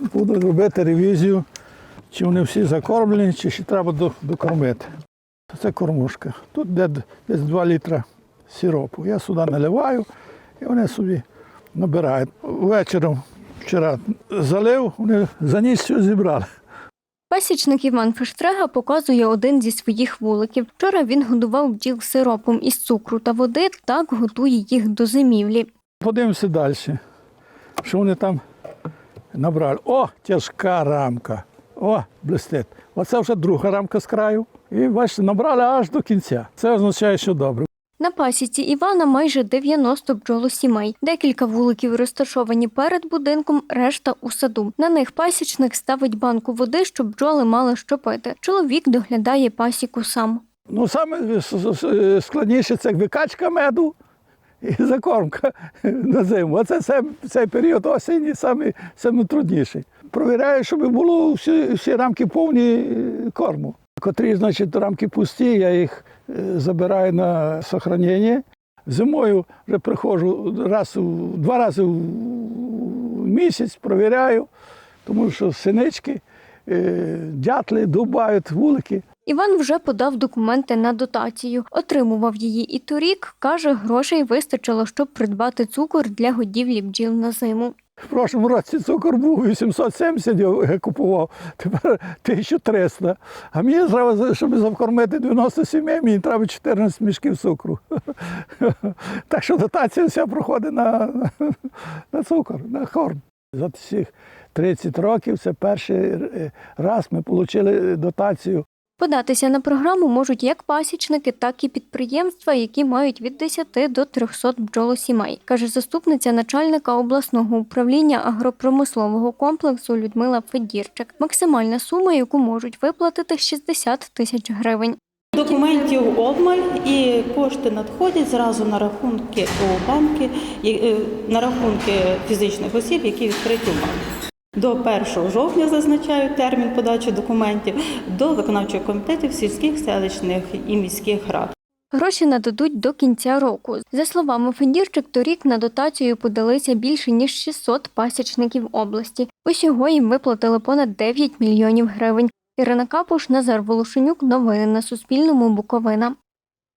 буду робити ревізію, чи вони всі закормлені, чи ще треба докормити. Це кормушка. Тут де десь 2 літра сиропу. Я сюди наливаю і вони собі набирають. Вечором вчора залив, вони за ніч все зібрали. Пасічник Іван Фештрега показує один зі своїх вуликів. Вчора він годував бджіл сиропом із цукру та води, так готує їх до зимівлі. Подивимося далі, що вони там набрали. О, тяжка рамка. О, блистить. Оце вже друга рамка з краю. І бачите, набрали аж до кінця. Це означає, що добре. На пасіці Івана майже 90 бджолосімей. Декілька вуликів розташовані перед будинком, решта у саду. На них пасічник ставить банку води, щоб бджоли мали що пити. Чоловік доглядає пасіку сам. Ну, саме складніше це викачка меду і закормка на зиму. Оце цей період осені саме, саме. Провіряю, щоб було всі, всі рамки повні е, корму. Котрі, значить, рамки пусті, я їх е, забираю на сохранення. Зимою вже приходжу раз, два рази в місяць, провіряю, тому що синички, е, дятли, дубають, вулики. Іван вже подав документи на дотацію. Отримував її і торік. каже, грошей вистачило, щоб придбати цукор для годівлі бджіл на зиму. В прошлому році цукор був 870, я купував, тепер 1300. А мені треба, щоб закормити 90 сімей, мені треба 14 мішків цукру. Так що дотація вся проходить на, на цукор, на корм. За цих 30 років це перший е, раз ми отримали дотацію Податися на програму можуть як пасічники, так і підприємства, які мають від 10 до 300 бджолосімей, каже заступниця начальника обласного управління агропромислового комплексу Людмила Федірчик. Максимальна сума, яку можуть виплатити 60 тисяч гривень. Документів обмаль і кошти надходять зразу на рахунки у банки, е, на рахунки фізичних осіб, які відкриті в банку. До 1 жовтня зазначаю термін подачі документів до виконавчого комітетів сільських, селищних і міських рад. Гроші нададуть до кінця року. За словами Федірчик, торік на дотацію подалися більше ніж 600 пасічників області. Усього їм виплатили понад 9 мільйонів гривень. Ірина Капуш, Назар Волошенюк. Новини на Суспільному. Буковина.